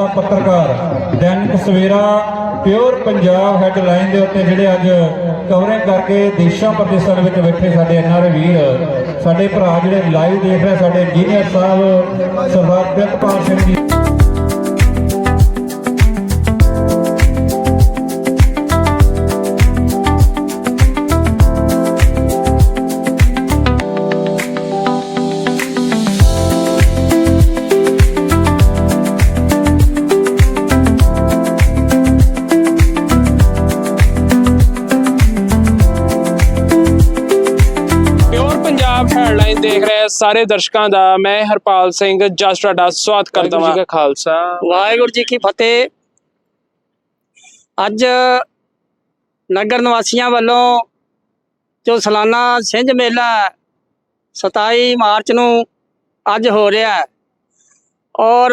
ਖਾਲਸਾ ਪੱਤਰਕਾਰ Dainik Savera pure Punjab headline ਦੇ ਉੱਤੇ ਜਿਹੜੇ ਅੱਜ ਕਵਰਿੰਗ ਕਰਕੇ ਦੇਸ਼ਾਂ ਪ੍ਰਦੇਸ਼ਾਂ ਦੇ ਵਿੱਚ ਬੈਠੇ ਸਾਡੇ ਐਨਆਰਏ ਵੀਰ, ਸਾਡੇ ਭਰਾ ਜਿਹੜੇ ਲਾਈਵ ਦੇਖ ਰਹੇ, ਸਾਡੇ ਇੰਜੀਨੀਅਰ ਸਾਹਿਬ, ਸਰਦਾਰ ਪ੍ਰਿਤਪਾਲ ਸਿੰਘ ਜੀ। ਸਾਰੇ ਦਰਸ਼ਕਾਂ ਦਾ ਮੈਂ ਹਰਪਾਲ ਸਿੰਘ ਜਸ ਤੁਹਾਡਾ ਸਵਾਗਤ ਕਰਦਾ ਹਾਂ ਜੀ ਕਾ ਖਾਲਸਾ। ਵਾਹਿਗੁਰੂ ਜੀ ਕੀ ਫਤਿਹ। ਅੱਜ ਨਗਰ ਨਿਵਾਸੀਆਂ ਵੱਲੋਂ ਜੋ ਸਾਲਾਨਾ ਸਿੰਝ ਮੇਲਾ 27 ਮਾਰਚ ਨੂੰ ਅੱਜ ਹੋ ਰਿਹਾ ਹੈ ਔਰ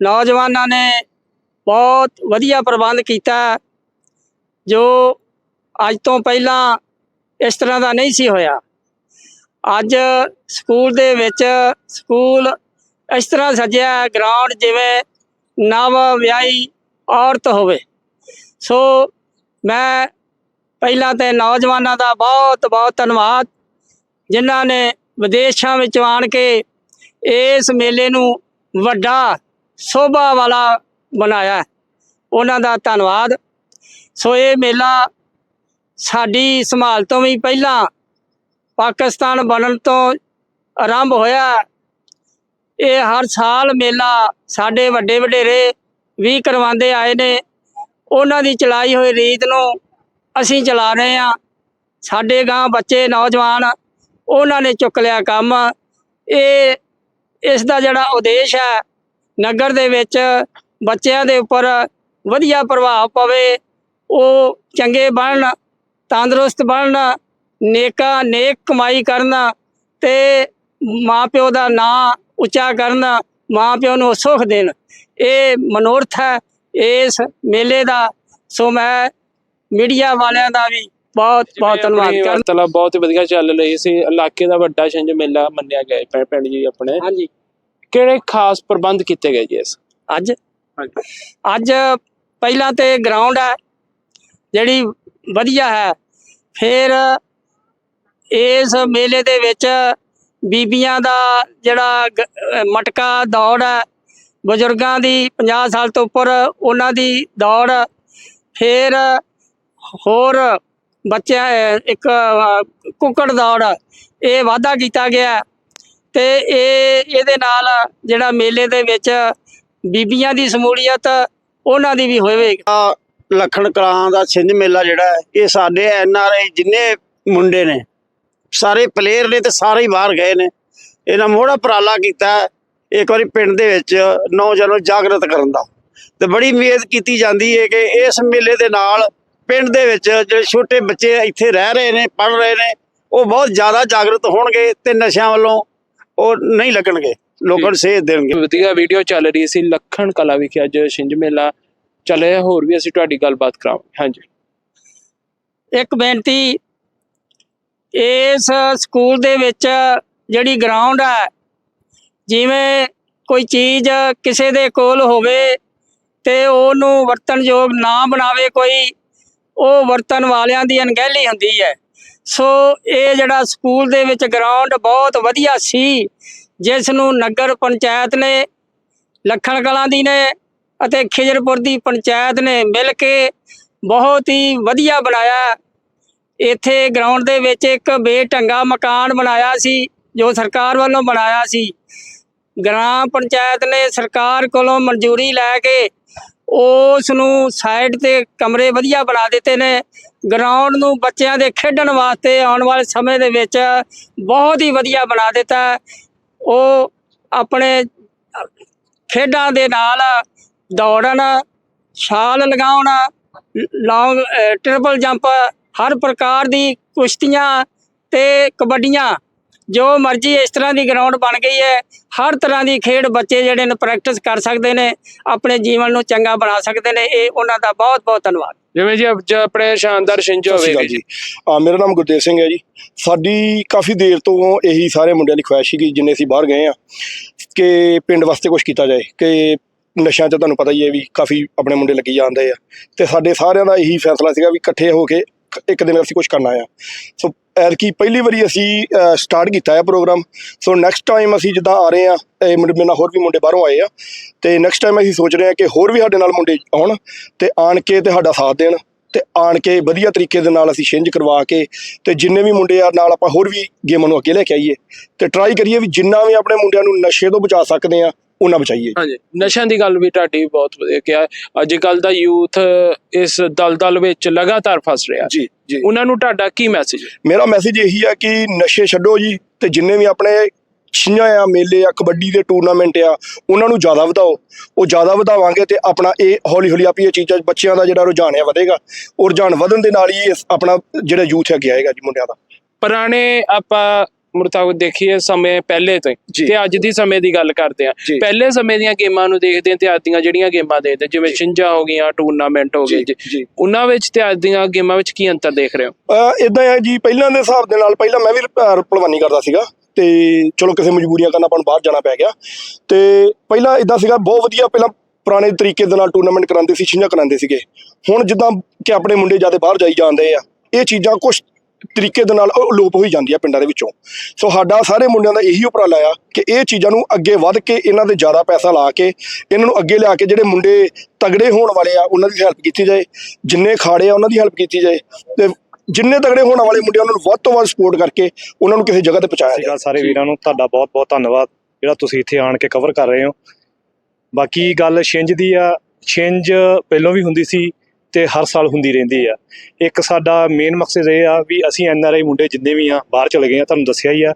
ਨੌਜਵਾਨਾਂ ਨੇ ਬਹੁਤ ਵਧੀਆ ਪ੍ਰਬੰਧ ਕੀਤਾ ਜੋ ਅੱਜ ਤੋਂ ਪਹਿਲਾਂ ਇਸ ਤਰ੍ਹਾਂ ਦਾ ਨਹੀਂ ਸੀ ਹੋਇਆ। ਅੱਜ ਸਕੂਲ ਦੇ ਵਿੱਚ ਸਕੂਲ ਇਸ ਤਰ੍ਹਾਂ ਸਜਿਆ ਗਰਾਊਂਡ ਜਿਵੇਂ ਨਵ ਵਿਆਹੀ ਔਰਤ ਹੋਵੇ। ਸੋ ਮੈਂ ਪਹਿਲਾਂ ਤੇ ਨੌਜਵਾਨਾਂ ਦਾ ਬਹੁਤ ਬਹੁਤ ਧੰਨਵਾਦ। ਜਿਨ੍ਹਾਂ ਨੇ ਵਿਦੇਸ਼ਾਂ ਵਿੱਚ ਆਣ ਕੇ ਇਸ ਮੇਲੇ ਨੂੰ ਵੱਡਾ ਸੋਭਾ ਵਾਲਾ ਬਣਾਇਆ। ਉਹਨਾਂ ਦਾ ਧੰਨਵਾਦ। ਸੋ ਇਹ ਮੇਲਾ ਸਾਡੀ ਸੰਭਾਲ ਤੋਂ ਵੀ ਪਹਿਲਾਂ ਪਾਕਿਸਤਾਨ ਬਣਨ ਤੋਂ ਆਰੰਭ ਹੋਇਆ। ਇਹ ਹਰ ਸਾਲ ਮੇਲਾ ਸਾਡੇ ਵੱਡੇ ਵਡੇਰੇ ਵੀ ਕਰਵਾਉਂਦੇ ਆਏ ਨੇ। ਉਹਨਾਂ ਦੀ ਚਲਾਈ ਹੋਈ ਰੀਤ ਨੂੰ ਅਸੀਂ ਚਲਾ ਰਹੇ ਹਾਂ। ਸਾਡੇ ਗਾਂ ਬੱਚੇ, ਨੌਜਵਾਨ, ਉਹਨਾਂ ਨੇ ਚੁੱਕ ਲਿਆ ਕੰਮ। ਇਹ, ਇਸ ਦਾ ਜਿਹੜਾ ਉਦੇਸ਼ ਹੈ, ਨਗਰ ਦੇ ਵਿੱਚ ਬੱਚਿਆਂ ਦੇ ਉੱਪਰ ਵਧੀਆ ਪ੍ਰਭਾਵ ਪਵੇ, ਉਹ ਚੰਗੇ ਬਣਨ, ਤੰਦਰੁਸਤ ਬਣਨ ਨੇਕਾ ਨੇਕ ਕਮਾਈ ਕਰਨ ਤੇ ਮਾਪਿਓ ਦਾ ਨਾਂ ਉੱਚਾ ਕਰਨ ਮਾਪਿਓ ਨੂੰ ਸੁਖ ਦੇਣ। ਇਹ ਮਨੋਰਥ ਹੈ। ਇਸ ਮੇਲੇ ਦਾ ਸੋ ਮੈਂ ਮੀਡੀਆ ਵਾਲਿਆਂ ਦਾ ਵੀ ਬਹੁਤ ਬਹੁਤ ਧੰਨਵਾਦ ਕਰਦਾ। ਤਲਾ ਬਹੁਤ ਵਧੀਆ ਚੱਲ ਰਹੀ ਸੀ। ਇਲਾਕੇ ਦਾ ਵੱਡਾ ਛਿੰਝ ਮੇਲਾ ਮੰਨਿਆ ਗਿਆ ਪਿੰਡ ਜੀ ਆਪਣੇ। ਹਾਂਜੀ। ਕਿਹੜੇ ਖਾਸ ਪ੍ਰਬੰਧ ਕੀਤੇ ਗਏ ਜੀ ਇਸ? ਅੱਜ? ਅੱਜ ਪਹਿਲਾਂ ਤੇ ਗਰਾਊਂਡ ਹੈ ਜਿਹੜੀ ਵਧੀਆ ਹੈ। ਫਿਰ ਇਸ ਮੇਲੇ ਦੇ ਵਿੱਚ ਬੀਬੀਆਂ ਦਾ ਜਿਹੜਾ ਗ- ਮਟਕਾ ਦੌੜ ਹੈ। ਬਜ਼ੁਰਗਾਂ ਦੀ 50 ਸਾਲ ਤੋਂ ਉੱਪਰ ਉਹਨਾਂ ਦੀ ਦੌੜ। ਫਿਰ ਹੋਰ ਬੱਚਿਆਂ ਇੱਕ ਅਹ, ਕੁੱਕੜ ਦੌੜ। ਇਹ ਵਾਧਾ ਕੀਤਾ ਗਿਆ ਹੈ ਤੇ ਇਹ ਇਹਦੇ ਨਾਲ ਜਿਹੜਾ ਮੇਲੇ ਦੇ ਵਿੱਚ ਬੀਬੀਆਂ ਦੀ ਸਮੂਲੀਅਤ ਉਹਨਾਂ ਦੀ ਵੀ ਹੋਵੇਗੀ ਲੱਖਣ ਕਲਾਂ ਦਾ ਛਿੰਝ ਮੇਲਾ ਜਿਹੜਾ ਹੈ ਇਹ ਸਾਡੇ ਐਨ ਆਰ ਆਈ ਜਿੰਨੇ ਮੁੰਡੇ ਨੇ ਸਾਰੇ ਪਲੇਅਰ ਨੇ ਤੇ ਸਾਰੇ ਹੀ ਬਾਹਰ ਗਏ ਨੇ। ਇਹਨਾਂ ਮੋੜਾ ਉਪਰਾਲਾ ਕੀਤਾ ਇੱਕ ਵਾਰੀ ਪਿੰਡ ਦੇ ਵਿੱਚ ਨੌਜਵਾਨਾਂ ਨੂੰ ਜਾਗਰਤ ਕਰਨ ਦਾ। ਤੇ ਬੜੀ ਉਮੀਦ ਕੀਤੀ ਜਾਂਦੀ ਹੈ ਕਿ ਇਸ ਮੇਲੇ ਦੇ ਨਾਲ ਪਿੰਡ ਦੇ ਵਿੱਚ ਜਿਹੜੇ ਛੋਟੇ ਬੱਚੇ ਇੱਥੇ ਰਹਿ ਰਹੇ ਨੇ ਪੜ ਰਹੇ ਨੇ ਉਹ ਬਹੁਤ ਜ਼ਿਆਦਾ ਜਾਗਰਤ ਹੋਣਗੇ ਤੇ ਨਸ਼ਿਆਂ ਵੱਲੋਂ ਉਹ ਨਹੀਂ ਲੱਗਣਗੇ ਲੋਕਾਂ ਨੂੰ ਸੇਧ ਦੇਣਗੇ। ਵਧੀਆ ਵੀਡੀਓ ਚੱਲ ਰਹੀ ਸੀ ਲੱਖਣ ਕਲਾ ਵਿਖੇ ਅੱਜ ਛਿੰਝ ਮੇਲਾ ਚੱਲ ਰਿਹਾ ਹੋਰ ਵੀ ਅਸੀਂ ਤੁਹਾਡੀ ਗੱਲਬਾਤ ਕਰਾਵਾਂਗੇ। ਹਾਂਜੀ। ਇੱਕ ਬੇਨਤੀ ਇਸ ਸਕੂਲ ਦੇ ਵਿੱਚ ਜਿਹੜੀ ਗਰਾਊਂਡ ਹੈ ਜਿਵੇਂ ਕੋਈ ਚੀਜ਼ ਕਿਸੇ ਦੇ ਕੋਲ ਹੋਵੇ ਤੇ ਉਹਨੂੰ ਵਰਤਨਯੋਗ ਨਾ ਬਣਾਵੇ ਕੋਈ, ਉਹ ਵਰਤਨ ਵਾਲਿਆਂ ਦੀ ਅਣਗਹਿਲੀ ਹੁੰਦੀ ਹੈ। ਸੋ ਇਹ ਜਿਹੜਾ ਸਕੂਲ ਦੇ ਵਿੱਚ ਗਰਾਊਂਡ ਬਹੁਤ ਵਧੀਆ ਸੀ ਜਿਸ ਨੂੰ ਨਗਰ ਪੰਚਾਇਤ ਨੇ, ਲੱਖਣ ਕਲਾਂ ਦੀ ਨੇ ਅਤੇ ਖਿਜਰਪੁਰ ਦੀ ਪੰਚਾਇਤ ਨੇ ਮਿਲ ਕੇ ਬਹੁਤ ਹੀ ਵਧੀਆ ਬਣਾਇਆ। ਇੱਥੇ ਗਰਾਊਂਡ ਦੇ ਵਿੱਚ ਇੱਕ ਬੇਢੰਗਾ ਮਕਾਨ ਬਣਾਇਆ ਸੀ, ਜੋ ਸਰਕਾਰ ਵੱਲੋਂ ਬਣਾਇਆ ਸੀ। ਗ੍ਰਾਮ ਪੰਚਾਇਤ ਨੇ ਸਰਕਾਰ ਕੋਲੋਂ ਮਨਜ਼ੂਰੀ ਲੈ ਕੇ ਉਸ ਨੂੰ ਸਾਈਡ ਤੇ ਕਮਰੇ ਵਧੀਆ ਬਣਾ ਦਿੱਤੇ ਨੇ। ਗਰਾਊਂਡ ਨੂੰ ਬੱਚਿਆਂ ਦੇ ਖੇਡਣ ਵਾਸਤੇ ਆਉਣ ਵਾਲੇ ਸਮੇਂ ਦੇ ਵਿੱਚ ਬਹੁਤ ਹੀ ਵਧੀਆ ਬਣਾ ਦਿੱਤਾ। ਉਹ ਆਪਣੇ ਖੇਡਾਂ ਦੇ ਨਾਲ ਦੌੜਨ, ਛਾਲ ਲਗਾਉਣ ਲੌਂਗ ਟ੍ਰਿਪਲ ਜੰਪ ਹਰ ਪ੍ਰਕਾਰ ਦੀ ਕੁਸ਼ਤੀਆਂ ਤੇ ਕਬੱਡੀਆਂ ਜੋ ਮਰਜ਼ੀ ਇਸ ਤਰ੍ਹਾਂ ਦੀ ਗਰਾਊਂਡ ਬਣ ਗਈ ਹੈ ਹਰ ਤਰ੍ਹਾਂ ਦੀ ਖੇਡ ਬੱਚੇ ਜਿਹੜੇ ਨੇ ਪ੍ਰੈਕਟਿਸ ਕਰ ਸਕਦੇ ਨੇ ਆਪਣੇ ਜੀਵਨ ਨੂੰ ਚੰਗਾ ਬਣਾ ਸਕਦੇ ਨੇ ਇਹ ਉਹਨਾਂ ਦਾ ਬਹੁਤ ਬਹੁਤ ਧੰਨਵਾਦ। ਜਿਵੇਂ ਜੀ ਅੱਜ ਆਪਣੇ ਸ਼ਾਨਦਾਰ ਸ਼੍ਰੀ ਹੋਵੇਗੀ ਜੀ। ਆ ਮੇਰਾ ਨਾਮ ਗੁਰਦੇਵ ਸਿੰਘ ਹੈ ਜੀ। ਸਾਡੀ ਕਾਫੀ ਦੇਰ ਤੋਂ ਇਹੀ ਸਾਰੇ ਮੁੰਡਿਆਂ ਦੀ ਖੁਆਇਸ਼ ਸੀਗੀ ਜਿੰਨੇ ਅਸੀਂ ਬਾਹਰ ਗਏ ਆ ਕਿ ਪਿੰਡ ਵਾਸਤੇ ਕੁਝ ਕੀਤਾ ਜਾਏ ਕਿ ਨਸ਼ਿਆਂ 'ਚ ਤੁਹਾਨੂੰ ਪਤਾ ਹੀ ਹੈ ਵੀ ਕਾਫੀ ਆਪਣੇ ਮੁੰਡੇ ਲੱਗੀ ਜਾਂਦੇ ਆ। ਤੇ ਸਾਡੇ ਸਾਰਿਆਂ ਦਾ ਇਹੀ ਫੈਸਲਾ ਸੀਗਾ ਵੀ ਇਕੱਠੇ ਹੋ ਕੇ ਇੱਕ ਦਿਨ ਅਸੀਂ ਕੁਝ ਕਰਨਾ ਆ। ਸੋ ਐਤਕੀ ਪਹਿਲੀ ਵਾਰੀ ਅਸੀਂ ਸਟਾਰਟ ਕੀਤਾ ਹੈ ਪ੍ਰੋਗਰਾਮ ਸੋ ਨੈਕਸਟ ਟਾਈਮ ਅਸੀਂ ਜਿੱਦਾਂ ਆ ਰਹੇ ਆ ਇਹ ਮੁੰਡੇ ਮੇਰੇ ਨਾਲ ਹੋਰ ਵੀ ਮੁੰਡੇ ਬਾਹਰੋਂ ਆਏ ਆ। ਤੇ ਨੈਕਸਟ ਟਾਈਮ ਅਸੀਂ ਸੋਚ ਰਹੇ ਆ ਕਿ ਹੋਰ ਵੀ ਸਾਡੇ ਨਾਲ ਮੁੰਡੇ ਆਉਣ, ਤੇ ਆਣ ਕੇ ਤੇ ਸਾਡਾ ਸਾਥ ਦੇਣ, ਤੇ ਆਣ ਕੇ ਵਧੀਆ ਤਰੀਕੇ ਦੇ ਨਾਲ ਅਸੀਂ ਛਿੰਝ ਕਰਵਾ ਕੇ, ਤੇ ਜਿੰਨੇ ਵੀ ਮੁੰਡੇ ਆ ਨਾਲ ਆਪਾਂ ਹੋਰ ਵੀ ਗੇਮਾਂ ਨੂੰ ਅੱਗੇ ਲੈ ਕੇ ਆਈਏ। ਤੇ ਟਰਾਈ ਕਰੀਏ ਵੀ ਜਿੰਨਾ ਵੀ ਆਪਣੇ ਮੁੰਡਿਆਂ ਨੂੰ ਨਸ਼ੇ ਤੋਂ ਬਚਾ ਸਕਦੇ ਆ ਉਹਨਾਂ ਬਚਾਈਏ। ਹਾਂਜੀ। ਨਸ਼ਿਆਂ ਦੀ ਗੱਲ ਵੀ ਤੁਹਾਡੀ ਬਹੁਤ ਵਧੀਆ ਕਿਹਾ। ਅੱਜ ਕੱਲ ਦਾ ਯੂਥ ਇਸ ਦਲਦਲ ਵਿੱਚ ਲਗਾਤਾਰ ਫਸ ਰਿਹਾ। ਜੀ ਜੀ। ਉਹਨਾਂ ਨੂੰ ਤੁਹਾਡਾ ਕੀ ਮੈਸੇਜ ਹੈ? ਮੇਰਾ ਮੈਸੇਜ ਇਹੀ ਆ ਕਿ ਨਸ਼ੇ ਛੱਡੋ ਜੀ ਤੇ ਜਿੰਨੇ ਵੀ ਆਪਣੇ ਛੀਆਂ ਆ ਮੇਲੇ ਆ ਕਬੱਡੀ ਦੇ ਟੂਰਨਾਮੈਂਟ ਆ ਉਹਨਾਂ ਨੂੰ ਜ਼ਿਆਦਾ ਵਧਾਓ। ਉਹ ਜ਼ਿਆਦਾ ਵਧਾਵਾਂਗੇ ਤੇ ਆਪਣਾ ਇਹ ਹੌਲੀ ਹੌਲੀ ਆਪੀ ਇਹ ਚੀਜ਼ਾਂ ਬੱਚਿਆਂ ਦਾ ਜਿਹੜਾ ਰੁਝਾਨ ਆ ਵਧੇਗਾ। ਉਹ ਰੁਝਾਨ ਵਧਣ ਦੇ ਨਾਲ ਹੀ ਆਪਣਾ ਜਿਹੜਾ ਯੂਥ ਅੱਗੇ ਆਏਗਾ ਜੀ ਮੁੰਡਿਆਂ ਦਾ। ਪੁਰਾਣੇ ਆਪਾਂ ਮੁਰਤਾਬ ਦੇਖੀਏ ਸਮੇਂ ਪਹਿਲੇ ਤੋਂ ਹੀ। ਤੇ ਅੱਜ ਦੀ ਸਮੇਂ ਦੀ ਗੱਲ ਕਰਦੇ ਆ। ਪਹਿਲੇ ਸਮੇਂ ਦੀਆਂ ਗੇਮਾਂ ਨੂੰ ਦੇਖਦੇ ਆ ਤੇ ਅੱਜ ਦੀਆਂ ਜਿਹੜੀਆਂ ਗੇਮਾਂ ਦੇਖਦੇ ਜਿਵੇਂ ਛਿੰਝਾਂ ਹੋ ਗਈਆਂ ਟੂਰਨਾਮੈਂਟ ਹੋ ਗਏ ਉਹਨਾਂ ਵਿੱਚ ਤੇ ਅੱਜ ਦੀਆਂ ਗੇਮਾਂ ਵਿੱਚ ਕੀ ਅੰਤਰ ਦੇਖ ਰਹੇ ਹੋ? ਇਦਾਂ ਆ ਜੀ ਪਹਿਲਾਂ ਦੇ ਹਿਸਾਬ ਦੇ ਨਾਲ ਪਹਿਲਾਂ ਮੈਂ ਵੀ ਅਹ, ਭਲਵਾਨੀ ਕਰਦਾ ਸੀਗਾ ਤੇ ਚਲੋ ਕਿਸੇ ਮਜਬੂਰੀਆਂ ਕਾਰਨ ਆਪਾਂ ਨੂੰ ਬਾਹਰ ਜਾਣਾ ਪੈ ਗਿਆ। ਤੇ ਪਹਿਲਾਂ ਇਦਾਂ ਸੀਗਾ ਬਹੁਤ ਵਧੀਆ ਪਹਿਲਾਂ ਪੁਰਾਣੇ ਤਰੀਕੇ ਦੇ ਨਾਲ ਟੂਰਨਾਮੈਂਟ ਕਰਾਉਂਦੇ ਸੀ ਛਿੰਝਾਂ ਕਰਾਉਂਦੇ ਸੀਗੇ। ਹੁਣ ਜਿੱਦਾਂ ਕਿ ਆਪਣੇ ਮੁੰਡੇ ਜ਼ਿਆਦਾ ਬਾਹਰ ਜਾਈ ਜਾਂਦੇ ਆ ਇਹ ਚੀਜ਼ਾਂ ਕੁਝ ਤਰੀਕੇ ਦੇ ਨਾਲ ਉਹ ਅਲੋਪ ਹੋਈ ਜਾਂਦੀ ਆ ਪਿੰਡਾਂ ਦੇ ਵਿੱਚੋਂ। ਸੋ ਸਾਡਾ ਸਾਰੇ ਮੁੰਡਿਆਂ ਦਾ ਇਹੀ ਉਪਰਾਲਾ ਆ ਕਿ ਇਹ ਚੀਜ਼ਾਂ ਨੂੰ ਅੱਗੇ ਵੱਧ ਕੇ ਇਹਨਾਂ ਦੇ ਜ਼ਿਆਦਾ ਪੈਸਾ ਲਾ ਕੇ ਇਹਨਾਂ ਨੂੰ ਅੱਗੇ ਲਿਆ ਕੇ ਜਿਹੜੇ ਮੁੰਡੇ ਤਗੜੇ ਹੋਣ ਵਾਲੇ ਆ ਉਹਨਾਂ ਦੀ ਹੈਲਪ ਕੀਤੀ ਜਾਏ। ਜਿੰਨੇ ਖਾੜੇ ਆ ਉਹਨਾਂ ਦੀ ਹੈਲਪ ਕੀਤੀ ਜਾਏ। ਤੇ ਜਿੰਨੇ ਤਗੜੇ ਹੋਣ ਵਾਲੇ ਮੁੰਡੇ ਉਹਨਾਂ ਨੂੰ ਵੱਧ ਤੋਂ ਵੱਧ ਸਪੋਰਟ ਕਰਕੇ ਉਹਨਾਂ ਨੂੰ ਕਿਸੇ ਜਗ੍ਹਾ ਤੇ ਪਹੁੰਚਾਇਆ ਜਾਏ। ਅਕਾਲ ਸਾਰੇ ਵੀਰਾਂ ਨੂੰ। ਤੁਹਾਡਾ ਬਹੁਤ ਬਹੁਤ ਧੰਨਵਾਦ। ਜਿਹੜਾ ਤੁਸੀਂ ਇੱਥੇ ਆਣ ਕੇ ਕਵਰ ਕਰ ਰਹੇ ਹੋ। ਬਾਕੀ ਗੱਲ ਛਿੰਝ ਦੀ ਆ। ਛਿੰਝ ਪਹਿਲਾਂ ਵੀ ਹੁੰਦੀ ਸੀ। ਤੇ ਹਰ ਸਾਲ ਹੁੰਦੀ ਰਹਿੰਦੀ ਆ। ਇੱਕ ਸਾਡਾ ਮੇਨ ਮਕਸਦ ਇਹ ਆ ਵੀ ਅਸੀਂ ਐਨ ਆਰ ਆਈ ਮੁੰਡੇ ਜਿੰਨੇ ਵੀ ਆ, ਬਾਹਰ ਚਲੇ ਗਏ ਆ, ਤੁਹਾਨੂੰ ਦੱਸਿਆ ਹੀ ਆ।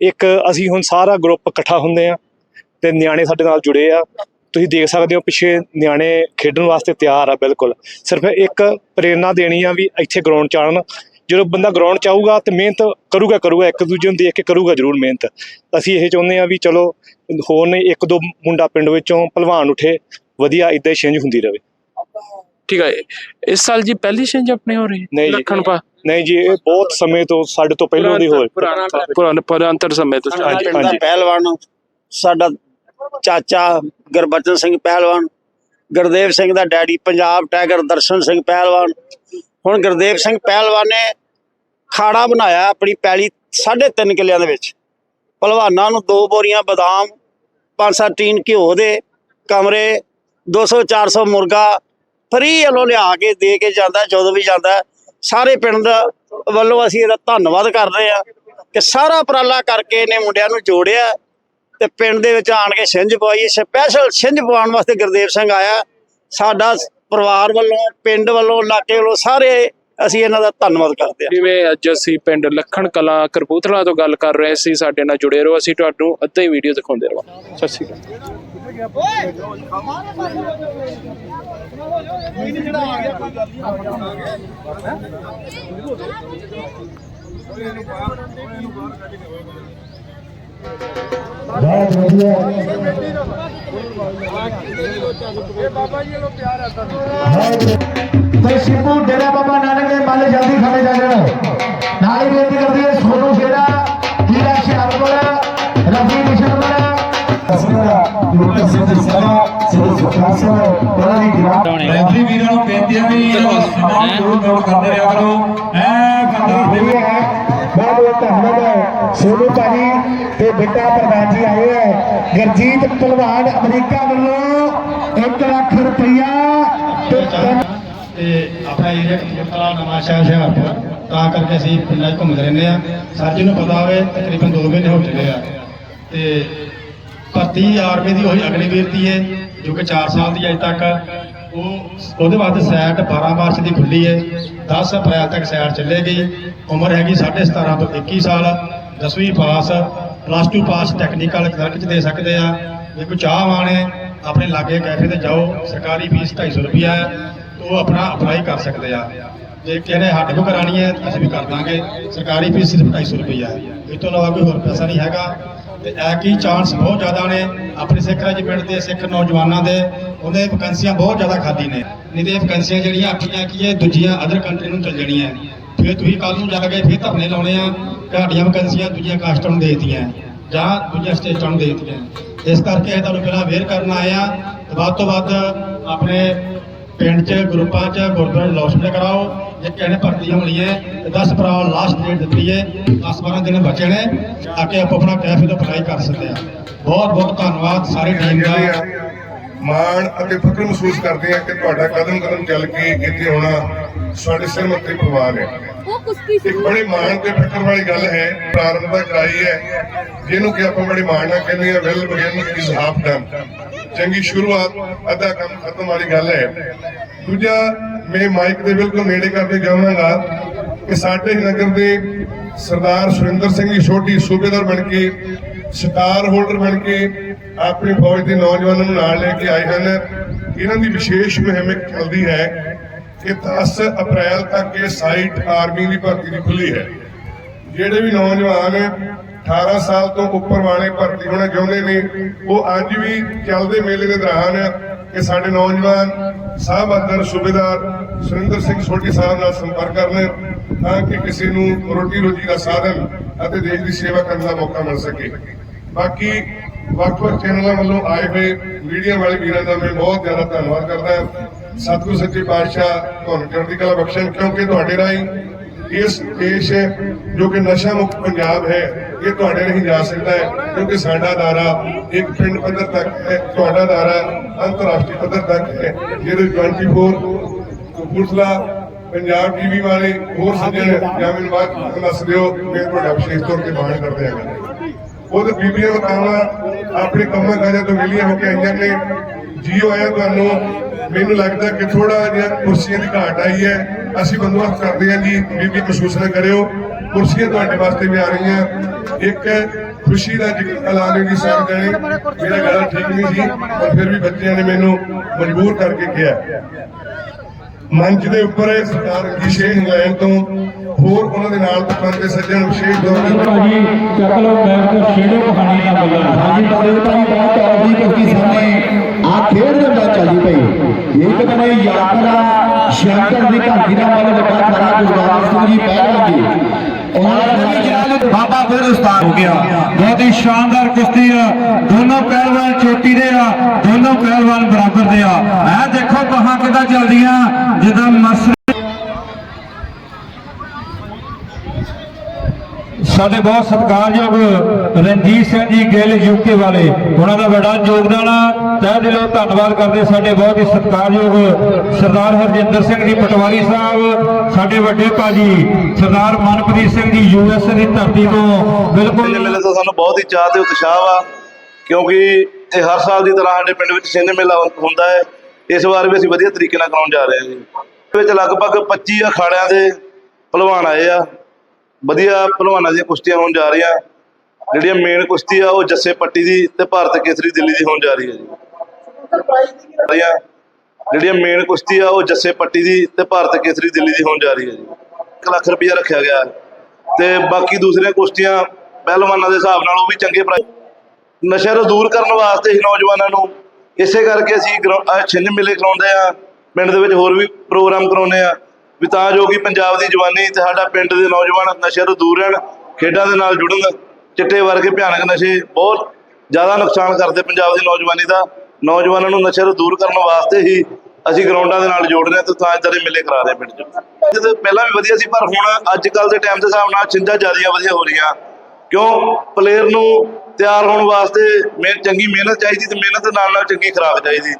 ਇੱਕ ਅਸੀਂ ਹੁਣ ਸਾਰਾ ਗਰੁੱਪ ਇਕੱਠਾ ਹੁੰਦੇ ਆ ਤੇ ਨਿਆਣੇ ਸਾਡੇ ਨਾਲ ਜੁੜੇ ਆ। ਤੁਸੀਂ ਦੇਖ ਸਕਦੇ ਹੋ ਪਿੱਛੇ ਨਿਆਣੇ ਖੇਡਣ ਵਾਸਤੇ ਤਿਆਰ ਆ ਬਿਲਕੁਲ। ਸਿਰਫ ਇੱਕ ਪ੍ਰੇਰਣਾ ਦੇਣੀ ਆ ਵੀ ਇੱਥੇ ਗਰਾਊਂਡ ਚ ਆਉਣ। ਜਦੋਂ ਬੰਦਾ ਗਰਾਊਂਡ ਚ ਆਊਗਾ ਤੇ ਮਿਹਨਤ ਕਰੂਗਾ ਕਰੂਗਾ, ਇੱਕ ਦੂਜੇ ਨੂੰ ਦੇਖ ਕੇ ਕਰੂਗਾ ਜ਼ਰੂਰ ਮਿਹਨਤ। ਅਸੀਂ ਇਹ ਚਾਹੁੰਦੇ ਆ ਵੀ ਚਲੋ, ਹੋਰ ਨੇ ਇੱਕ ਦੋ ਮੁੰਡਾ ਪਿੰਡ ਵਿੱਚੋਂ ਭਲਵਾਨ ਉੱਠੇ, ਵਧੀਆ ਇਦਾਂ ਹੀ ਛਿੰਝ ਹੁੰਦੀ ਰਹੇ। ਠੀਕ ਹੈ ਇਸ ਸਾਲ ਜੀ ਪਹਿਲੀ ਛਿੰਝ ਆਪਣੇ ਹੋ ਰਹੀ ਨਹੀਂ ਜੀ। ਲੱਖਣ ਪਾ ਨਹੀਂ ਜੀ ਇਹ ਬਹੁਤ ਸਮੇਂ ਤੋਂ ਸਾਡੇ ਤੋਂ ਪਹਿਲਾਂ ਦੀ ਹੋਏ ਪੁਰਾਣਾ ਪੁਰਾਣਾ ਪੁਰਾਂਤਰ ਸਮੇਂ ਤੋਂ ਸਾਡਾ ਹਾਂਜੀ, ਪਿੰਡ ਦਾ ਹਾਂਜੀ। ਪਹਿਲਵਾਨ ਸਾਡਾ ਚਾਚਾ ਗੁਰਬਚਨ ਸਿੰਘ ਪਹਿਲਵਾਨ ਗੁਰਦੇਵ ਸਿੰਘ ਦਾ ਡੈਡੀ ਪੰਜਾਬ ਟਾਈਗਰ ਦਰਸ਼ਨ ਸਿੰਘ ਪਹਿਲਵਾਨ ਹੁਣ ਗੁਰਦੇਵ ਸਿੰਘ ਪਹਿਲਵਾਨ ਨੇ ਖਾੜਾ ਬਣਾਇਆ ਆਪਣੀ ਪੈਲੀ 3.5 ਕਿੱਲਿਆਂ ਦੇ ਵਿੱਚ ਪਹਿਲਵਾਨਾਂ ਨੂੰ ਦੋ ਬੋਰੀਆਂ ਬਦਾਮ ਪੰਜ ਸੱਤ ਟੀਨ ਘਿਓ ਦੇ ਕਮਰੇ 200 400 ਮੁਰਗਾ ਫਰੀ ਵੱਲੋਂ ਲਿਆ ਕੇ ਦੇ ਕੇ ਜਾਂਦਾ ਜਦੋਂ ਵੀ ਜਾਂਦਾ। ਸਾਰੇ ਪਿੰਡ ਦਾ ਵੱਲੋਂ ਅਸੀਂ ਇਹਦਾ ਧੰਨਵਾਦ ਕਰਦੇ ਆ ਕਿ ਸਾਰਾ ਉਪਰਾਲਾ ਕਰਕੇ ਇਹਨੇ ਮੁੰਡਿਆਂ ਨੂੰ ਜੋੜਿਆ ਤੇ ਪਿੰਡ ਦੇ ਵਿੱਚ ਆਣ ਕੇ ਛਿੰਝ ਪਵਾਈ। ਸਪੈਸ਼ਲ ਛਿੰਝ ਪਵਾਉਣ ਵਾਸਤੇ ਗੁਰਦੇਵ ਸਿੰਘ ਆਇਆ। ਸਾਡਾ ਪਰਿਵਾਰ ਵੱਲੋਂ ਪਿੰਡ ਵੱਲੋਂ ਇਲਾਕੇ ਵੱਲੋਂ ਸਾਰੇ ਅਸੀਂ ਇਹਨਾਂ ਦਾ ਧੰਨਵਾਦ ਕਰਦੇ ਆ ਜਿਵੇਂ ਅੱਜ ਅਸੀਂ ਪਿੰਡ ਲੱਖਣ ਕਲਾਂ ਕਰਪੂਥਲਾ ਤੋਂ ਗੱਲ ਕਰ ਰਹੇ ਸੀ ਸਾਡੇ ਨਾਲ ਜੁੜੇ ਰਹੋ ਅਸੀਂ ਤੁਹਾਨੂੰ ਅੱਧਾ ਹੀ ਵੀਡੀਓ ਦਿਖਾਉਂਦੇ ਰਵਾਂ ਸਤਿ ਸ਼੍ਰੀ ਅਕਾਲ। ਬਹੁਤ ਵਧੀਆ ਤੇ ਸ਼ਿਪੂ ਡੇਰਾ ਬਾਬਾ ਨਾਨਕ ਦੇ ਮੱਲ ਜਲਦੀ ਖੜੇ ਜਾ ਜਾਣ ਨਾਲ ਹੀ ਬੇਨਤੀ ਕਰਦੀ ਹੈ, ਸੋਨੂ ਸ਼ੇਰਾ ਲੋਕਾਂ ਸਿੰਘ ਸਾਰਾ ਸਿਰ ਸੁਖਾ ਸਿੰਘ ਉਹਨਾਂ ਦੀ ਗਿਰਾ ਰੈਫਰੀ ਵੀਰਾਂ ਨੂੰ ਬੇਨਤੀ ਹੈ ਵੀ ਸਮਾਂ ਜ਼ਰੂਰ ਨੋਟ ਕਰਦੇ ਰਿਹਾ ਕਰੋ। ਐ ਬੰਦਾ ਹੋਈ ਹੈ ਬਹੁਤ ਬਹੁਤ ਧੰਨਵਾਦ। ਸੋਨੂ ਭਾਜੀ ਤੇ ਬਿੱਟਾ ਪ੍ਰਧਾਨ ਜੀ ਆਏ ਹੈ। ਗਰਜੀਤ ਪਹਿਲਵਾਨ ਅਮਰੀਕਾ ਵੱਲੋਂ 1 ਲੱਖ ਰੁਪਈਆ ਤੇ ਆਪਣਾ ਏਰੀਆ ਕਪੂਰਥਲਾ ਨਵਾਂ ਸ਼ਹਿਰ ਹੁਸ਼ਿਆਰਪੁਰ ਤਾਂ ਕਰਕੇ ਅਸੀਂ ਪਿੰਡਾਂ ਘੁੰਮਦੇ ਰਹਿੰਦੇ ਆ ਸਰ ਜੀ ਨੂੰ ਪਤਾ ਹੋਵੇ ਤਕਰੀਬਨ 2 ਮਹੀਨੇ ਹੋ ਚੁੱਕੇ ਆ। ਤੇ ਭਰਤੀ ਆਰਮੀ ਦੀ ਉਹੀ ਅਗਲੀ ਬੇਨਤੀ ਹੈ, ਜੋ ਕਿ 4 ਸਾਲ ਦੀ ਅਜੇ ਤੱਕ। ਉਹ ਉਹਦੇ ਵਾਸਤੇ ਸੈਟ 12 ਮਾਰਚ ਦੀ ਖੁੱਲੀ ਹੈ। 10 ਅਪ੍ਰੈਲ ਤੱਕ ਸੈਟ ਚੱਲੇਗੀ। ਉਮਰ ਹੈਗੀ 17.5 ਤੋਂ 21 ਸਾਲ। 10ਵੀਂ pass plus 2 pass technical clerk ਚ ਦੇ ਸਕਦੇ ਆ। ਜੇ ਕੋਈ ਚਾਹਵਾਨ ਹੈ ਆਪਣੇ ਲਾਗੇ ਕੈਫੇ ਤੇ ਜਾਓ, ਸਰਕਾਰੀ ਫੀਸ 250 ਰੁਪਿਆ ਹੈ। ਉਹ ਆਪਣਾ ਅਪਲਾਈ ਕਰ ਸਕਦੇ ਆ। ਜੇ ਕਿਸੇ ਨੇ ਸਾਡੇ ਕੋਲ ਕਰਾਣੀ ਹੈ, ਅਸੀਂ ਵੀ ਕਰ ਦਾਂਗੇ। ਸਰਕਾਰੀ ਫੀਸ ਸਿਰਫ 250 ਰੁਪਿਆ ਹੈ। ਇਸ ਤੋਂ ਇਲਾਵਾ ਕੋਈ ਹੋਰ ਪੈਸਾ ਨਹੀਂ ਹੈਗਾ। ਤੇ ਐ ਕੀ ਚਾਂਸ ਬਹੁਤ ਜ਼ਿਆਦਾ ਨੇ ਆਪਣੇ ਸਿੱਖ ਰਾਜ ਪਿੰਡ ਦੇ ਸਿੱਖ ਨੌਜਵਾਨਾਂ ਦੇ ਉਹਦੇ ਵੈਕੈਂਸੀਆਂ ਬਹੁਤ ਜ਼ਿਆਦਾ ਖਾਦੀ ਨੇ। ਨਹੀਂ ਤੇ ਵੈਕੈਂਸੀਆਂ ਜਿਹੜੀਆਂ ਆਪਣੀਆਂ ਕੀ ਹੈ, ਦੂਜੀਆਂ ਅਦਰ ਕੰਟਰੀ ਨੂੰ ਚੱਲ ਜਾਣੀਆਂ। ਫਿਰ ਤੁਸੀਂ ਕੱਲ ਨੂੰ ਜਾ ਕੇ ਫਿਰ ਧਰਨੇ ਲਾਉਣੇ ਆ, ਤੁਹਾਡੀਆਂ ਵੈਕੈਂਸੀਆਂ ਦੂਜੀਆਂ ਕਾਸਟਾਂ ਨੂੰ ਦੇਤੀਆਂ, ਜਾਂ ਦੂਜੀਆਂ ਸਟੇਟਾਂ ਨੂੰ ਦੇਤੀਆਂ। ਇਸ ਕਰਕੇ ਅਸੀਂ ਤੁਹਾਨੂੰ ਪਹਿਲਾਂ ਅਵੇਅਰ ਕਰਨ ਆਏ ਆ ਵੱਧ ਤੋਂ ਵੱਧ ਆਪਣੇ ਪਿੰਡ 'ਚ, ਗਰੁੱਪਾਂ 'ਚ ਗੁਰਦੁਆਰਾ ਅਨਾਉਂਸਮੈਂਟ ਕਰਾਓ। ਜੇ ਨੇ ਭਰਤੀ ਹੋਣੀ ਹੈ ਤੇ 10 ਭਰਾ ਲਾਸਟ ਡੇਟ ਦਿੱਤੀ ਹੈ। 10 12 ਦਿਨ ਬਚੇ ਨੇ ਤਾਂ ਕਿ ਆਪੋ ਆਪਣਾ ਕੈਫੇ ਤੋਂ ਅਪਲਾਈ ਕਰ ਸਕਦੇ ਆ ਬਹੁਤ ਬਹੁਤ ਧੰਨਵਾਦ ਸਾਰੀ ਟੀਮ ਦਾ। ਮਾਣ ਅਤੇ ਫਖਰ ਮਹਿਸੂਸ ਕਰਦੇ ਆ ਕਿ ਤੁਹਾਡਾ ਕਦਮ ਕਦਮ ਚੱਲ ਕੇ ਇੱਥੇ ਆਉਣਾ ਸਾਡੇ ਸਿਰ ਮੱਥੇ ਪਰਿਵਾਰ ਹੈ ਉਹ ਕੁਸ਼ਤੀ ਇੱਕ ਬੜੇ ਮਾਣ ਤੇ ਫਖਰ ਵਾਲੀ ਗੱਲ ਹੈ ਪ੍ਰਾਰੰਭਤਾ ਕਰਾਈ ਹੈ। ਜਿਹਨੂੰ ਕਿ ਆਪਾਂ ਬੜੇ ਮਾਣ ਨਾਲ ਕਹਿੰਦੇ ਆ well begun is half done ਚੰਗੀ ਸ਼ੁਰੂਆਤ ਅੱਧਾ ਕੰਮ ਖਤਮ ਵਾਲੀ ਗੱਲ ਹੈ। ਦੂਜਾ ਮੈਂ ਮਾਈਕ ਦੇ ਬਿਲਕੁਲ ਨੇੜੇ ਕਰਕੇ ਜਾਵਾਂਗਾ ਕਿ ਸਾਡੇ ਨਗਰ ਦੇ ਸਰਦਾਰ ਸੁਰਿੰਦਰ ਸਿੰਘ ਜੀ ਸੋਢੀ ਸੂਬੇਦਾਰ ਬਣ ਕੇ ਸਟਾਰ ਹੋਲਡਰ ਬਣ ਕੇ ਆਪਣੀ ਫੌਜ ਦੇ ਨੌਜਵਾਨਾਂ ਨੂੰ ਨਾਲ ਲੈ ਕੇ ਆਏ ਹਨ। ਇਹਨਾਂ ਦੀ ਵਿਸ਼ੇਸ਼ ਮੁਹਿੰਮ ਚੱਲਦੀ ਹੈ ਕਿ 10 ਅਪ੍ਰੈਲ ਤੱਕ ਇਹ ਸਾਈਟ ਆਰਮੀ ਦੀ ਭਰਤੀ ਦੀ ਖੁੱਲੀ ਹੈ। ਜਿਹੜੇ ਵੀ ਨੌਜਵਾਨ 18 ਸਾਲ ਤੋਂ ਉੱਪਰ ਵਾਲੇ ਭਰਤੀ ਹੋਣਾ ਚਾਹੁੰਦੇ ਨੇ, ਉਹ ਅੱਜ ਵੀ ਚੱਲਦੇ ਮੇਲੇ ਦੇ ਦੌਰਾਨ ਕਿ ਸਾਡੇ ਨੌਜਵਾਨ ਸਾਹਿਬ ਅਦਰ ਸੂਬੇਦਾਰ ਸੁਰਿੰਦਰ ਸਿੰਘ ਸੋਢੀ ਸਾਹਿਬ ਨਾਲ ਸੰਪਰਕ ਕਰਨ, ਤਾਂ ਕਿ ਕਿਸੇ ਨੂੰ ਰੋਟੀ ਰੋਜੀ ਦਾ ਸਾਧਨ ਅਤੇ ਦੇਸ਼ ਦੀ ਸੇਵਾ ਕਰਨ ਦਾ ਮੌਕਾ ਮਿਲ ਸਕੇ। ਬਾਕੀ ਵੱਖ-ਵੱਖ ਚੈਨਲਾਂ ਵੱਲੋਂ ਆਏ ਹੋਏ ਮੀਡੀਆ ਵਾਲੇ ਵੀਰਾਂ ਦਾ ਮੈਂ ਬਹੁਤ ਜ਼ਿਆਦਾ ਧੰਨਵਾਦ ਕਰਦਾ ਹਾਂ। ਸਤਿਗੁਰ ਸੱਚੇ ਪਾਤਸ਼ਾਹ, ਤੁਹਾਨੂੰ ਚੜ੍ਹਦੀ ਕਲਾ ਬਖਸ਼ਣ, ਕਿਉਂਕਿ ਤੁਹਾਡੇ ਰਾਹੀਂ ਇਸ ਦੇਸ਼ ਜੋ ਕਿ ਨਸ਼ਾ ਮੁਕਤ ਪੰਜਾਬ ਹੈ ਇਹ ਤੁਹਾਡੇ ਨਹੀਂ ਜਾ ਸਕਦਾ ਹੈ, ਕਿਉਂਕਿ ਸਾਡਾ ਦਾਰਾ ਇੱਕ ਪਿੰਡ ਪੱਧਰ ਤੱਕ ਹੈ, ਤੁਹਾਡਾ ਦਾਰਾ ਅੰਤਰਰਾਸ਼ਟਰੀ ਪੱਧਰ ਤੱਕ ਹੈ। ਜਿਹਦੇ 24 ਕਪੂਰਥਲਾ, ਪੰਜਾਬ ਟੀਵੀ ਵਾਲੇ, ਹੋਰ ਸੱਜਣ ਜਾਂ ਮੈਨੂੰ ਬਾਅਦ ਦੱਸ ਦਿਓ ਮੈਂ ਤੁਹਾਡਾ ਵਿਸ਼ੇਸ਼ ਤੌਰ ਤੇ ਮਾਣ ਕਰਦੇ ਹਾਂ ਉਹ ਬੀਬੀਆਂ ਬਤਾਵਾ ਆਪਣੇ ਕੰਮਾਂ ਕਾਜਾਂ ਤੋਂ ਵਿਹਲੀਆਂ ਹੋ ਕੇ ਆਈਆਂ ਨੇ। ਜੀਓ ਆਇਆ ਤੁਹਾਨੂੰ, ਮੈਨੂੰ ਲੱਗਦਾ ਕਿ ਥੋੜਾ ਜਿਹਾ ਕੁਰਸੀਆਂ ਦੀ ਘਾਟ ਆਈ ਹੈ। ਅਸੀਂ ਬੰਦੋਬਸਤ ਕਰਦੇ ਹਾਂ ਜੀ, ਬੀਬੀ ਮਹਿਸੂਸ ਨਾ ਕਰਿਓ। ਕੁਰਸੀਆਂ ਤੁਹਾਡੇ ਵਾਸਤੇ ਵੀ ਆ ਰਹੀਆਂ। ਇੱਕ ਖੁਸ਼ੀ ਦਾ ਐਲਾਨ ਨਹੀਂ ਸਾਰ ਜਾਣੇ ਮੇਰਾ ਗਲਾ ਠੀਕ ਨਹੀਂ ਸੀ, ਪਰ ਫਿਰ ਵੀ ਬੱਚਿਆਂ ਨੇ ਮੈਨੂੰ ਮਜਬੂਰ ਕਰਕੇ ਕਿਹਾ। ਮੰਚ ਦੇ ਉੱਪਰ ਇਹ ਸਰਦਾਰ ਰਣਜੀਤ ਇੰਗਲੈਂਡ ਤੋਂ ਹੋਰ ਉਹਨਾਂ ਦੇ ਨਾਲ ਪਤਵੰਤੇ ਸੱਜਣ ਵਿਸ਼ੇਸ਼ ਤੌਰ ਤੇ ਭਾਜੀ, ਚੱਕ ਲਓ ਬੈਗ ਕਹਾਣੀ ਨਾ ਬੋਲਣ ਹਾਂਜੀ ਬੜੇ ਭਾਈ ਬਹੁਤ ਤੌੜੀ ਕੁਸ਼ਤੀ ਸਾਹਮਣੇ ਆ ਖੇਡ ਦੇ ਮੈਚ ਚੱਲਦੀ ਪਈ। ਇੱਕ ਤਾਂ ਇਹ ਯਾਤਰਾ ਸ਼ੰਕਰ ਦੀ ਘਾਟੀ ਦਾ ਮਨ ਵੱਡਾ ਖਰਾ ਗੁਰਦਾਸ ਸਿੰਘ ਜੀ ਪਹਿਲਾਂ ਜੀ ਉਹਨਾਂ ਦਾ ਜਲਾਲ ਬਾਬਾ ਹੋ ਗਿਆ। ਬਹੁਤ ਹੀ ਸ਼ਾਨਦਾਰ ਕੁਸ਼ਤੀ ਆ। ਦੋਨੋਂ ਪਹਿਲਵਾਨ ਚੋਟੀ ਦੇ ਆ, ਦੋਨੋਂ ਪਹਿਲਵਾਨ ਬਰਾਬਰ ਦੇ ਆ। ਇਹ ਦੇਖੋ ਕਹਾਂ ਕਿਦਾਂ ਚੱਲਦੀਆਂ, ਜਿੱਦਾਂ ਮਸ ਸਾਡੇ ਬਹੁਤ ਸਤਿਕਾਰਯੋਗ ਰਣਜੀਤ ਸਿੰਘ ਜੀ ਗਿੱਲ ਯੂਕੇ ਵਾਲੇ, ਉਹਨਾਂ ਦਾ ਬੜਾ ਯੋਗਦਾਨ ਆ। ਤਹਿ ਦਿਲੋਂ ਧੰਨਵਾਦ ਕਰਦੇ ਸਾਡੇ ਬਹੁਤ ਹੀ ਸਤਿਕਾਰਯੋਗ ਸਰਦਾਰ ਹਰਜਿੰਦਰ ਸਿੰਘ ਜੀ ਪਟਵਾਰੀ ਸਾਹਿਬ, ਸਾਡੇ ਵੱਡੇ ਭਾਜੀ ਸਰਦਾਰ ਮਨਪ੍ਰੀਤ ਸਿੰਘ ਜੀ ਯੂਐਸ ਦੀ ਧਰਤੀ ਤੋਂ, ਬਿਲਕੁਲ। ਮੇਲੇ ਤੋਂ ਸਾਨੂੰ ਬਹੁਤ ਹੀ ਚਾਹ ਤੇ ਉਤਸ਼ਾਹ ਆ, ਕਿਉਂਕਿ ਇਹ ਹਰ ਸਾਲ ਦੀ ਤਰ੍ਹਾਂ ਸਾਡੇ ਪਿੰਡ ਵਿੱਚ ਛਿੰਝ ਮੇਲਾ ਹੁੰਦਾ ਹੈ। ਇਸ ਵਾਰ ਵੀ ਅਸੀਂ ਵਧੀਆ ਤਰੀਕੇ ਨਾਲ ਕਰਾਉਣ ਜਾ ਰਹੇ ਹਾਂ ਜੀ। ਵਿੱਚ ਲਗਭਗ 25 ਅਖਾੜਿਆਂ ਦੇ ਪਹਿਲਵਾਨ ਆਏ ਆ। ਵਧੀਆ ਪਹਿਲਵਾਨਾਂ ਦੀਆਂ ਕੁਸ਼ਤੀਆਂ ਹੋਣ ਜਾ ਰਹੀਆਂ। ਜਿਹੜੀਆਂ ਮੇਨ ਕੁਸ਼ਤੀ ਆ, ਉਹ ਜੱਸੇ ਪੱਟੀ ਦੀ ਤੇ ਭਾਰਤ ਕੇਸਰੀ ਦਿੱਲੀ ਦੀ ਹੋਣ ਜਾ ਰਹੀ ਹੈ ਜੀ। ਰਹੀਆਂ। ਜਿਹੜੀਆਂ ਮੇਨ ਕੁਸ਼ਤੀ ਆ, ਉਹ ਜੱਸੇ ਪੱਟੀ ਦੀ ਤੇ ਭਾਰਤ ਕੇਸਰੀ ਦਿੱਲੀ ਦੀ ਹੋਣ ਜਾ ਰਹੀ ਹੈ ਜੀ। 1 ਲੱਖ ਰੁਪਇਆ ਰੱਖਿਆ ਗਿਆ। ਤੇ ਬਾਕੀ ਦੂਸਰੀਆਂ ਕੁਸ਼ਤੀਆਂ ਪਹਿਲਵਾਨਾਂ ਦੇ ਹਿਸਾਬ ਨਾਲ ਉਹ ਵੀ ਚੰਗੇ ਨਸ਼ੇ ਨੂੰ ਦੂਰ ਕਰਨ ਵਾਸਤੇ ਹੀ ਨੌਜਵਾਨਾਂ ਨੂੰ ਇਸੇ ਕਰਕੇ ਅਸੀਂ ਗਰਾਊ- ਛਿੰਝ ਮੇਲੇ ਕਰਾਉਂਦੇ ਆ ਪਿੰਡ ਦੇ ਵਿੱਚ ਹੋਰ ਵੀ ਪ੍ਰੋਗਰਾਮ ਕਰਾਉਂਦੇ ਆ ਵੀ ਤਾਂ ਜੋ ਕਿ ਪੰਜਾਬ ਦੀ ਜਵਾਨੀ ਤੇ ਸਾਡਾ ਪਿੰਡ ਦੇ ਨੌਜਵਾਨ ਨਸ਼ੇ ਤੋਂ ਦੂਰ ਰਹਿਣ, ਖੇਡਾਂ ਦੇ ਨਾਲ ਜੁੜਨ, ਚਿੱਟੇ ਵਰਗੇ ਭਿਆਨਕ ਨਸ਼ੇ ਬਹੁਤ ਜ਼ਿਆਦਾ ਨੁਕਸਾਨ ਕਰਦੇ ਪੰਜਾਬ ਦੀ ਨੌਜਵਾਨੀ ਦਾ। ਨੌਜਵਾਨਾਂ ਨੂੰ ਨਸ਼ੇ ਤੋਂ ਦੂਰ ਕਰਨ ਵਾਸਤੇ ਹੀ ਅਸੀਂ ਗਰਾਊਂਡਾਂ ਦੇ ਨਾਲ ਜੋੜ ਰਹੇ ਹਾਂ ਤੇ ਤਾਂ ਇਦਾਂ ਦੇ ਮੇਲੇ ਕਰਾ ਰਹੇ ਹਾਂ ਪਿੰਡ 'ਚ। ਜਦੋਂ ਪਹਿਲਾਂ ਵੀ ਵਧੀਆ ਸੀ, ਪਰ ਹੁਣ ਅੱਜ ਕੱਲ ਦੇ ਟਾਈਮ ਦੇ ਹਿਸਾਬ ਨਾਲ ਛਿੰਝਾਂ ਜ਼ਿਆਦਾ ਵਧੀਆ ਹੋ ਰਹੀਆਂ। ਕਿਉਂ? ਪਲੇਅਰ ਨੂੰ ਤਿਆਰ ਹੋਣ ਵਾਸਤੇ ਮਿਹਨਤ ਚੰਗੀ ਮਿਹਨਤ ਚਾਹੀਦੀ ਤੇ ਮਿਹਨਤ ਦੇ ਨਾਲ ਨਾਲ ਚੰਗੀ ਖੁਰਾਕ ਚਾਹੀਦੀ।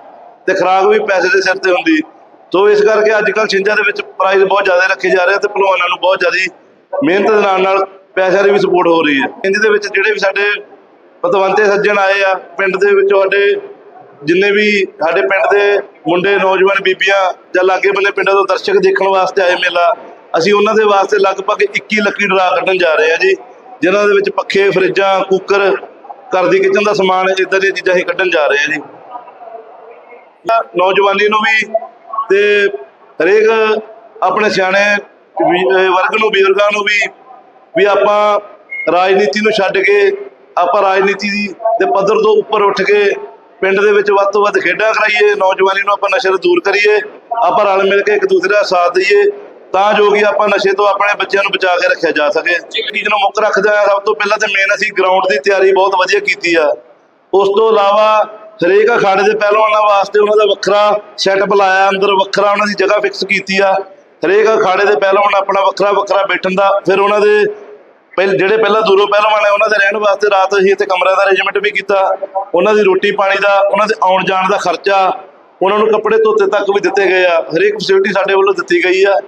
ਤੇ ਖੁਰਾਕ ਵੀ ਪੈਸੇ ਦੇ ਸਿਰ ਤੇ ਹੁੰਦੀ। ਸੋ ਇਸ ਕਰਕੇ ਅੱਜ ਕੱਲ ਛਿੰਝਾਂ ਦੇ ਵਿੱਚ ਪ੍ਰਾਈਜ਼ ਬਹੁਤ ਜ਼ਿਆਦਾ ਰੱਖੇ ਜਾ ਰਹੇ ਆ ਤੇ ਪਹਿਲਵਾਨਾਂ ਨੂੰ ਬਹੁਤ ਜ਼ਿਆਦਾ ਮਿਹਨਤ ਦੇ ਨਾਲ ਨਾਲ ਪੈਸਿਆਂ ਦੀ ਵੀ ਸਪੋਰਟ ਹੋ ਰਹੀ ਹੈ। ਇਹਦੇ ਦੇ ਵਿੱਚ ਜਿਹੜੇ ਵੀ ਸਾਡੇ ਪਤਵੰਤੇ ਸੱਜਣ ਆਏ ਆ, ਪਿੰਡ ਦੇ ਵਿੱਚ ਸਾਡੇ ਜਿੰਨੇ ਵੀ ਸਾਡੇ ਪਿੰਡ ਦੇ ਮੁੰਡੇ, ਨੌਜਵਾਨ ਬੀਬੀਆਂ ਜਾਂ ਲਾਗੇ ਬੰਨੇ ਪਿੰਡਾਂ ਤੋਂ ਦਰਸ਼ਕ ਦੇਖਣ ਵਾਸਤੇ ਆਏ ਮੇਲਾ, ਅਸੀਂ ਉਹਨਾਂ ਦੇ ਵਾਸਤੇ ਲਗਭਗ 21 ਲੱਕੀ ਡਰਾ ਕੱਢਣ ਜਾ ਰਹੇ ਹਾਂ ਜੀ, ਜਿਨ੍ਹਾਂ ਦੇ ਵਿੱਚ ਪੱਖੇ, ਫਰਿੱਜਾਂ, ਕੁੱਕਰ, ਘਰ ਦੀ ਕਿਚਨ ਦਾ ਸਮਾਨ, ਇਦਾਂ ਦੀਆਂ ਚੀਜ਼ਾਂ ਅਸੀਂ ਕੱਢਣ ਜਾ ਰਹੇ ਹਾਂ ਜੀ। ਨੌਜਵਾਨੀ ਨੂੰ ਵੀ ਤੇ ਹਰੇਕ ਆਪਣੇ ਸਿਆਣੇ ਵਰਗ ਨੂੰ, ਬਜ਼ੁਰਗਾਂ ਨੂੰ ਵੀ ਵੀ ਆਪਾਂ ਰਾਜਨੀਤੀ ਨੂੰ ਛੱਡ ਕੇ, ਆਪਾਂ ਰਾਜਨੀਤੀ ਦੀ ਦੇ ਪੱਧਰ ਤੋਂ ਉੱਪਰ ਉੱਠ ਕੇ ਪਿੰਡ ਦੇ ਵਿੱਚ ਵੱਧ ਤੋਂ ਵੱਧ ਖੇਡਾਂ ਕਰਾਈਏ, ਨੌਜਵਾਨੀ ਨੂੰ ਆਪਾਂ ਨਸ਼ੇ ਤੋਂ ਦੂਰ ਕਰੀਏ, ਆਪਾਂ ਰਲ ਮਿਲ ਕੇ ਇੱਕ ਦੂਸਰੇ ਦਾ ਸਾਥ ਦਈਏ, ਤਾਂ ਜੋ ਕਿ ਆਪਾਂ ਨਸ਼ੇ ਤੋਂ ਆਪਣੇ ਬੱਚਿਆਂ ਨੂੰ ਬਚਾ ਕੇ ਰੱਖਿਆ ਜਾ ਸਕੇ। ਚੀਜ਼ ਨੂੰ ਮੁੱਖ ਰੱਖਦੇ ਆ ਸਭ ਤੋਂ ਪਹਿਲਾਂ ਤੇ ਮੇਨ ਅਸੀਂ ਗਰਾਊਂਡ ਦੀ ਤਿਆਰੀ ਬਹੁਤ ਵਧੀਆ ਕੀਤੀ ਆ। ਉਸ ਤੋਂ ਇਲਾਵਾ ਹਰੇਕ ਅਖਾੜੇ ਦੇ ਪਹਿਲਵਾਨਾਂ ਵਾਸਤੇ ਉਹਨਾਂ ਦਾ ਵੱਖਰਾ ਸੈਟਅਪ ਲਾਇਆ, ਅੰਦਰ ਵੱਖਰਾ ਉਹਨਾਂ ਦੀ ਜਗ੍ਹਾ ਫਿਕਸ ਕੀਤੀ ਆ। ਹਰੇਕ ਅਖਾੜੇ ਦੇ ਪਹਿਲਵਾਨ ਆਪਣਾ ਵੱਖਰਾ ਵੱਖਰਾ ਬੈਠਣ ਦਾ, ਫਿਰ ਉਹਨਾਂ ਦੇ ਪਹਿਲ, ਜਿਹੜੇ ਪਹਿਲਾਂ ਦੂਰੋਂ ਪਹਿਲਵਾਨ ਹੈ ਉਹਨਾਂ ਦੇ ਰਹਿਣ ਵਾਸਤੇ ਰਾਤ ਅਸੀਂ ਇੱਥੇ ਕਮਰਿਆਂ ਦਾ ਅਰੇਂਜਮੈਂਟ ਵੀ ਕੀਤਾ। ਉਹਨਾਂ ਦੀ ਰੋਟੀ ਪਾਣੀ ਦਾ, ਉਹਨਾਂ ਦੇ ਆਉਣ ਜਾਣ ਦਾ ਖਰਚਾ, ਉਹਨਾਂ ਨੂੰ ਕੱਪੜੇ ਧੋਤੇ ਤੱਕ ਵੀ ਦਿੱਤੇ ਗਏ ਆ। ਹਰੇਕ ਫੈਸਿਲਿਟੀ ਸਾਡੇ ਵੱਲੋਂ ਦਿੱਤੀ ਗਈ ਆ।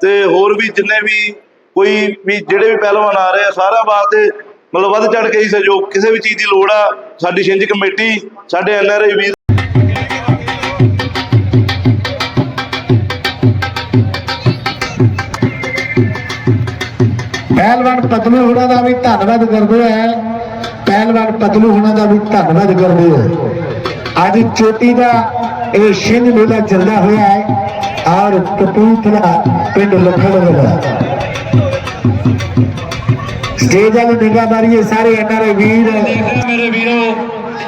ਤੇ ਹੋਰ ਵੀ ਜਿੰਨੇ ਵੀ ਕੋਈ ਵੀ ਜਿਹੜੇ ਵੀ ਪਹਿਲਵਾਨ ਆ ਰਹੇ ਆ ਸਾਰਿਆਂ ਵਾਸਤੇ ਮਤਲਬ ਵੱਧ ਚੜ ਕੇ ਹੀ ਸਹਿਯੋਗ, ਕਿਸੇ ਵੀ ਚੀਜ਼ ਦੀ ਲੋੜ ਆ। ਸਾਡੀ ਛਿੰਝ ਕਮੇਟੀ, ਸਾਡੇ ਐਨਆਰਆਈ ਵੀਰ ਪਹਿਲਵਾਨ ਪਤਲੂ ਹੋਣਾ ਦਾ ਵੀ ਧੰਨਵਾਦ ਕਰਦੇ ਹੈ ਪਹਿਲਵਾਨ ਪਤਲੂ ਹੋਣਾ ਦਾ ਵੀ ਧੰਨਵਾਦ ਕਰਦੇ ਹੈ ਅੱਜ ਚੋਟੀ ਦਾ ਇਹ ਛਿੰਝ ਮੇਲਾ ਚੱਲਦਾ ਹੋਇਆ ਹੈ। ਔਰ ਕਪੂਰਥਲਾ ਪਿੰਡ ਲੱਖਣ ਦਾ ਸਟੇਜ ਵਾਲੀ ਨਿਗਾਹ ਮਾਰੀਏ ਸਾਰੇ ਐਨਆਰਆਈ ਵੀਰ। ਮੇਰੇ ਵੀਰੋ,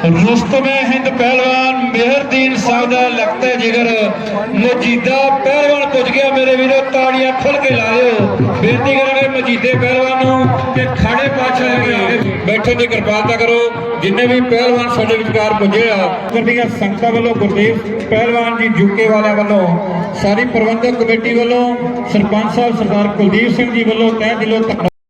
ਰੁਸਤਮੇ ਹਿੰਦ ਪਹਿਲਵਾਨ, ਮਿਹਰਦੀਨ ਸਾਹਿਬ ਦਾ ਲਖਤੇ ਜਿਗਰ। ਮਜੀਦਾ ਪਹਿਲਵਾਨ ਪੁੱਜ ਗਿਆ ਮੇਰੇ ਵੀਰੋ, ਤਾੜੀਆਂ ਖੁੱਲ ਕੇ ਲਾਇਓ ਬੇਨਤੀ ਕਰਾਂਗੇ ਮਜੀਦੇ ਪਹਿਲਵਾਨ ਨੂੰ ਕਿ ਖਾੜੇ ਪਾਛਾ ਹੈਗੇ ਦੀ ਕਿਰਪਾਲਤਾ ਕਰੋ। ਜਿੰਨੇ ਵੀ ਪਹਿਲਵਾਨ ਸਾਡੇ ਵਿਚਕਾਰ ਪੁੱਜੇ ਆ ਗੱਡੀਆਂ ਸੰਗਤਾਂ ਵੱਲੋਂ ਗੁਰਦੇਵ ਪਹਿਲਵਾਨ ਜੀ, ਜੁਕੇ ਵਾਲਿਆਂ ਵੱਲੋਂ, ਸਾਰੀ ਪ੍ਰਬੰਧਕ ਕਮੇਟੀ ਵੱਲੋਂ, ਸਰਪੰਚ ਸਾਹਿਬ ਸਰਦਾਰ ਕੁਲਦੀਪ ਸਿੰਘ ਜੀ ਵੱਲੋਂ ਤਹਿ ਦਿਲੋਂ